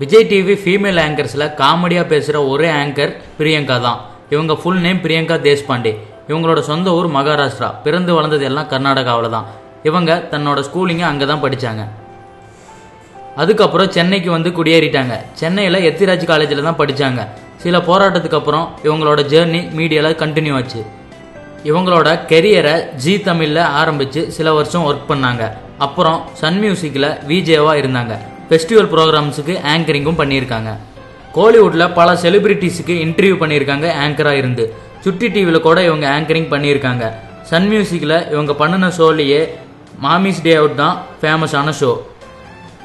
Vijay TV female ஆங்கர்ஸில் காமெடியாக பேசுகிற ஒரே ஆங்கர் பிரியங்கா தான். இவங்க ஃபுல் நேம் பிரியங்கா தேஷ்பாண்டே. இவங்களோட சொந்த ஊர் மகாராஷ்டிரா. பிறந்து வளர்ந்தது எல்லாம் கர்நாடகாவில் தான். இவங்க தன்னோட ஸ்கூலிங்கை அங்கே தான் படித்தாங்க அதுக்கப்புறம் சென்னைக்கு வந்து குடியேறிட்டாங்க. சென்னையில் எத்திராஜ் காலேஜில் தான் படித்தாங்க சில போராட்டத்துக்கு அப்புறம் இவங்களோட ஜேர்னி மீடியாவில் கண்டினியூ ஆச்சு. இவங்களோட கெரியரை ஜி தமிழில் ஆரம்பித்து சில வருஷம் ஒர்க் பண்ணாங்க. அப்புறம் சன் மியூசிக்கில் விஜேவாக இருந்தாங்க. ஃபெஸ்டிவல் ப்ரோக்ராம்ஸுக்கு ஆங்கரிங்கும் பண்ணியிருக்காங்க. கோலிவுட்டில் பல செலிபிரிட்டிஸுக்கு இன்டர்வியூ பண்ணியிருக்காங்க ஆங்கராக இருந்து. சுட்டி டிவியில் கூட இவங்க ஆங்கரிங் பண்ணியிருக்காங்க. சன் மியூசிக்கில் இவங்க பண்ணின ஷோலேயே மாமிஸ் டே அவுட் தான் ஃபேமஸான ஷோ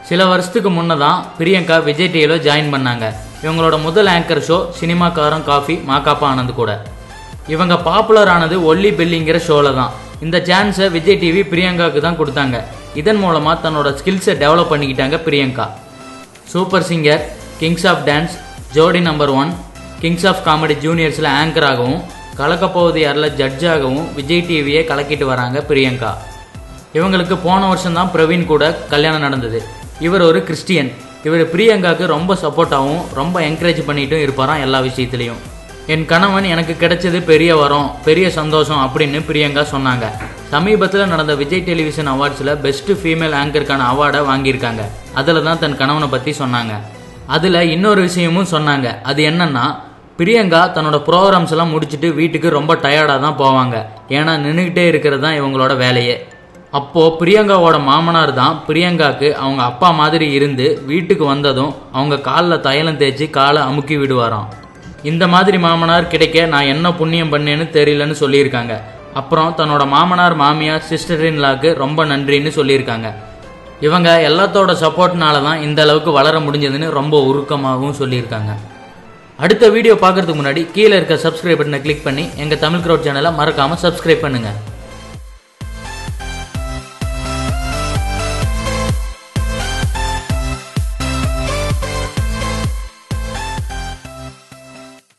சில வருஷத்துக்கு முன்னே தான் பிரியங்கா விஜய் டிவியில் ஜாயின் பண்ணாங்க. இவங்களோட முதல் ஆங்கர் ஷோ சினிமாக்காரன் காஃபி மாக்காப்பா ஆனந்த் கூட. இவங்க பாப்புலர் ஆனது ஒல்லி பெல்லிங்கிற ஷோவில் தான். இந்த சான்ஸை விஜய் டிவி பிரியங்காவுக்கு தான் கொடுத்தாங்க. இதன் மூலமாக தன்னோட ஸ்கில்ஸை டெவலப் பண்ணிக்கிட்டாங்க Priyanka. Super singer kings of dance Jodi number one kings of comedy ஜூனியர்ஸில் ஆங்கராகவும் கலக்கப்போவது யாரில் ஜட்ஜாகவும் விஜய் டிவியை கலக்கிட்டு வராங்க பிரியங்கா. இவங்களுக்கு போன வருஷம் தான் பிரவீன் கூட கல்யாணம் நடந்தது. இவர் ஒரு கிறிஸ்டியன் இவர் பிரியங்காவுக்கு ரொம்ப சப்போர்ட்டாகவும் ரொம்ப என்கரேஜ் பண்ணிட்டும் இருப்பாராம் எல்லா விஷயத்துலையும். என் கணவன் எனக்கு கிடைச்சது பெரிய வரம் பெரிய சந்தோஷம் அப்படின்னு பிரியங்கா சொன்னாங்க. சமீபத்தில் நடந்த விஜய் டெலிவிஷன் அவார்ட்ஸில் பெஸ்ட் ஃபீமேல் ஆங்கருக்கான அவார்டை வாங்கியிருக்காங்க. அதில் தான் தன் கணவனை பற்றி சொன்னாங்க. அதில் இன்னொரு விஷயமும் சொன்னாங்க. அது என்னன்னா பிரியங்கா தன்னோட ப்ரோக்ராம்ஸ் எல்லாம் முடிச்சுட்டு வீட்டுக்கு ரொம்ப டயர்டாக தான் போவாங்க. ஏன்னா நின்றுக்கிட்டே இருக்கிறது தான் இவங்களோட வேலையே. அப்போது பிரியங்காவோட மாமனார் தான் பிரியங்காவுக்கு அவங்க அப்பா மாதிரி இருந்து வீட்டுக்கு வந்ததும் அவங்க காலில் தைலம் தேய்ச்சி காலை அமுக்கி விடுவாராம். இந்த மாதிரி மாமனார் கிடைக்க நான் என்ன புண்ணியம் பண்ணேன்னு தெரியலன்னு சொல்லியிருக்காங்க. அப்புறம் தன்னோட மாமனார் மாமியார் சிஸ்டர் இன்லாக்கு ரொம்ப நன்றின்னு சொல்லியிருக்காங்க. இவங்க எல்லாத்தோட சப்போர்ட்னால தான் இந்த அளவுக்கு வளர முடிஞ்சதுன்னு ரொம்ப உருக்கமாகவும் சொல்லியிருக்காங்க. அடுத்த வீடியோ பார்க்கறதுக்கு முன்னாடி கீழே இருக்க சப்ஸ்கிரைப் பட்டனை கிளிக் பண்ணி எங்கள் தமிழ் க்ரௌட் சேனலை மறக்காமல் சப்ஸ்கிரைப் பண்ணுங்கள்